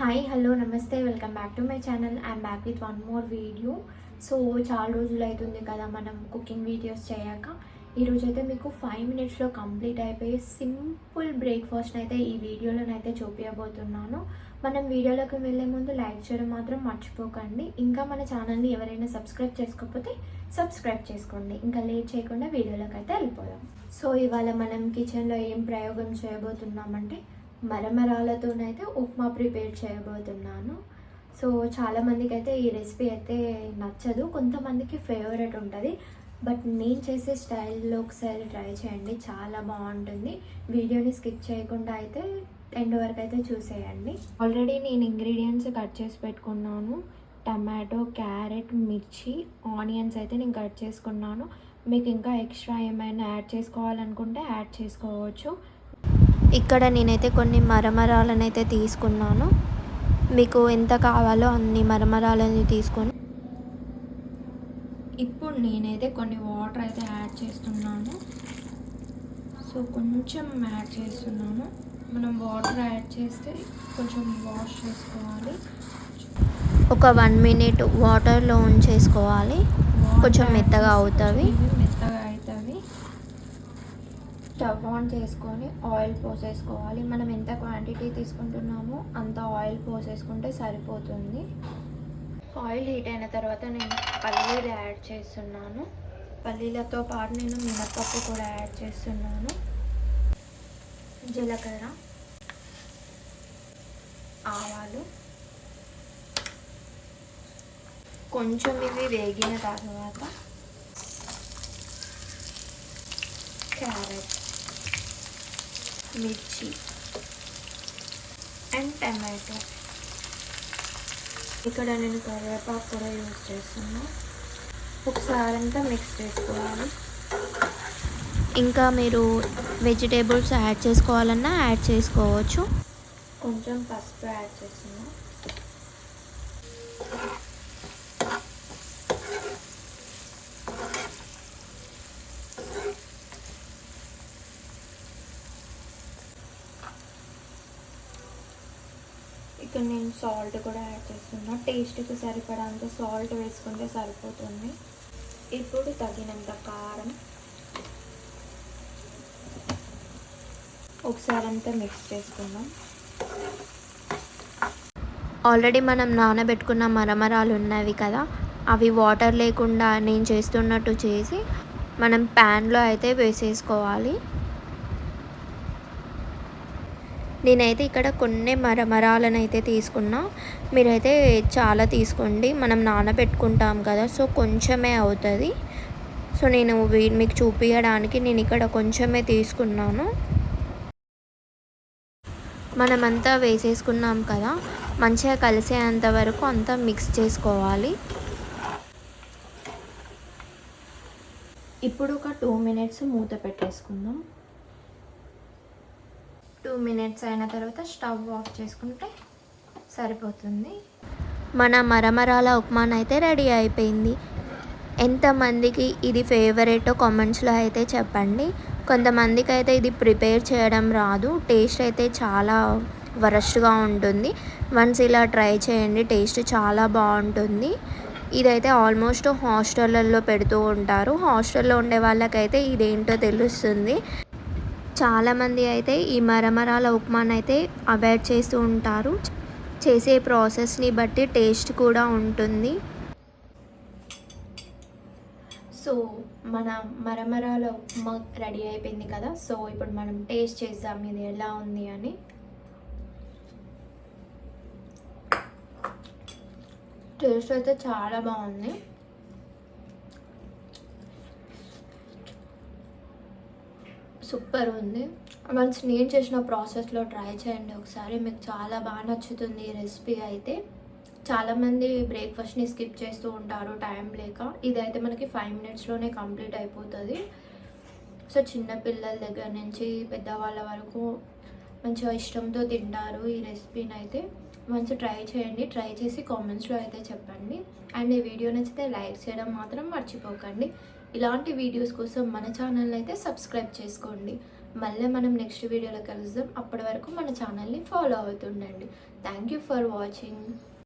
Hi hello నమస్తే welcome back to my channel I'm back with one more video so చాలా రోజులు అవుతుంది కదా మనం కుకింగ్ వీడియోస్ చేయక. ఈరోజు అయితే మీకు ఫైవ్ మినిట్స్లో కంప్లీట్ అయిపోయి సింపుల్ బ్రేక్ఫాస్ట్ అయితే ఈ వీడియోలోనైతే చూపించబోతున్నాను మనం వీడియోలోకి వెళ్ళే ముందు లైక్ చేయడం మాత్రం మర్చిపోకండి. ఇంకా మన ఛానల్ని ఎవరైనా సబ్స్క్రైబ్ చేసుకోకపోతే సబ్స్క్రైబ్ చేసుకోండి. ఇంకా లేట్ చేయకుండా వీడియోలోకి అయితే వెళ్ళిపోదాం. సో ఇవాళ మనం కిచెన్లో ఏం ప్రయోగం చేయబోతున్నామంటే మరమరాలతోనైతే ఉప్మా ప్రిపేర్ చేయబోతున్నాను. సో చాలామందికి అయితే ఈ రెసిపీ అయితే నచ్చదు. కొంతమందికి ఫేవరెట్ ఉంటుంది. బట్ నేను చేసే స్టైల్లో ఒకసారి ట్రై చేయండి. చాలా బాగుంటుంది. వీడియోని స్కిప్ చేయకుండా అయితే ఎండ్ వరకు అయితే చూసేయండి. ఆల్రెడీ నేను ఇంగ్రీడియంట్స్ కట్ చేసి పెట్టుకున్నాను. టమాటో క్యారెట్ మిర్చి ఆనియన్స్ అయితే నేను కట్ చేసుకున్నాను. మీకు ఇంకా ఎక్స్ట్రా ఏమైనా యాడ్ చేసుకోవాలనుకుంటే యాడ్ చేసుకోవచ్చు. ఇక్కడ నేనైతే కొన్ని మరమరాలను అయితే తీసుకున్నాను. మీకు ఎంత కావాలో అన్ని మరమరాలని తీసుకొని ఇప్పుడు నేనైతే కొన్ని వాటర్ అయితే యాడ్ చేస్తున్నాను. సో కొంచెం యాడ్ చేస్తున్నాను. మనం వాటర్ యాడ్ చేస్తే కొంచెం వాష్ చేసుకోవాలి. ఒక వన్ మినిట్ వాటర్లో ఉంచేసుకోవాలి. కొంచెం మెత్తగా అవుతుంది స్టవ్ ఆన్ చేసుకొని ఆయిల్ పోసేసుకోవాలి. మనం ఎంత క్వాంటిటీ తీసుకుంటున్నామో అంత ఆయిల్ పోసేసుకుంటే సరిపోతుంది. ఆయిల్ హీట్ అయిన తర్వాత నేను పల్లీలు యాడ్ చేస్తున్నాను. పల్లీలతో పాటు నేను మినప్పప్పు కూడా యాడ్ చేస్తున్నాను. జీలకర్ర ఆవాలు. కొంచెం ఇవి వేగిన తర్వాత క్యారెట్. మిర్చి అండ్ టమాటో. ఇక్కడ నేను కరివేపాకు కూడా యూజ్ చేస్తున్నా. ఒకసారి అంతా మిక్స్ చేసుకోవాలి. ఇంకా మీరు వెజిటేబుల్స్ యాడ్ చేసుకోవాలన్నా యాడ్ చేసుకోవచ్చు. కొంచెం పసుపు యాడ్ చేస్తున్నా. ఇక్కడ నేను సాల్ట్ కూడా యాడ్ చేస్తున్నా. టేస్ట్కి సరిపడంత సాల్ట్ వేసుకుంటే సరిపోతుంది. ఇప్పుడు తగినంత కారం. ఒకసారి అంతా మిక్స్ చేసుకుందాం. ఆల్రెడీ మనం నానబెట్టుకున్న మరమరాలు ఉన్నవి కదా అవి వాటర్ లేకుండా నేను చేస్తున్నట్టు చేసి మనం ప్యాన్లో అయితే వేసేసుకోవాలి. నేనైతే ఇక్కడ కొన్ని మరమరాలను అయితే తీసుకున్నా. మీరైతే చాలా తీసుకోండి. మనం నానబెట్టుకుంటాం కదా సో కొంచెమే అవుతుంది. సో నేను మీకు చూపించడానికి నేను ఇక్కడ కొంచెమే తీసుకున్నాను. మనమంతా వేసేసుకున్నాం కదా మంచిగా కలిసేంత వరకు అంతా మిక్స్ చేసుకోవాలి. ఇప్పుడు ఒక టూ మినిట్స్ మూత పెట్టేసుకుందాం. టూ మినిట్స్ అయిన తర్వాత స్టవ్ ఆఫ్ చేసుకుంటే సరిపోతుంది. మన మరమరాల ఉప్మాన్ అయితే రెడీ అయిపోయింది. ఎంతమందికి ఇది ఫేవరెట్ కామెంట్స్లో అయితే చెప్పండి. కొంతమందికి అయితే ఇది ప్రిపేర్ చేయడం రాదు. టేస్ట్ అయితే చాలా వరస్ట్గా ఉంటుంది. వన్స్ ఇలా ట్రై చేయండి టేస్ట్ చాలా బాగుంటుంది. ఇదైతే ఆల్మోస్ట్ హాస్టళ్ళల్లో పెడుతూ ఉంటారు. హాస్టల్లో ఉండే వాళ్ళకైతే ఇదేంటో తెలుస్తుంది. చాలామంది అయితే ఈ మరమరాల ఉప్మాన్ అయితే అవాయిడ్ చేస్తూ ఉంటారు. చేసే ప్రాసెస్ని బట్టి టేస్ట్ కూడా ఉంటుంది. సో మన మరమరాల ఉప్మా రెడీ అయిపోయింది కదా? సో ఇప్పుడు మనం టేస్ట్ చేద్దాం ఇది ఎలా ఉంది అని. టేస్ట్ అయితే చాలా బాగుంది. సూపర్ ఉంది. వన్స్ నేను చేసిన ప్రాసెస్లో ట్రై చేయండి ఒకసారి. మీకు చాలా బాగా నచ్చుతుంది ఈ రెసిపీ అయితే. చాలామంది బ్రేక్ఫాస్ట్ని స్కిప్ చేస్తూ ఉంటారు టైం లేక. ఇదైతే మనకి ఫైవ్ మినిట్స్లోనే కంప్లీట్ అయిపోతుంది. సో చిన్న పిల్లల దగ్గర నుంచి పెద్దవాళ్ళ వరకు మంచిగా ఇష్టంతో తింటారు ఈ రెసిపీని అయితే. మంచి ట్రై చేయండి. ట్రై చేసి కామెంట్స్లో అయితే చెప్పండి. అండ్ ఈ వీడియో నచ్చితే లైక్ చేయడం మాత్రం మర్చిపోకండి. ఇలాంటి వీడియోస్ కోసం మన ఛానల్ అయితే సబ్స్క్రైబ్ చేసుకోండి. మళ్ళీ మనం నెక్స్ట్ వీడియోలో కలుద్దాం. అప్పటి వరకు మన ఛానల్ని follow అవుతుండండి. Thank you for watching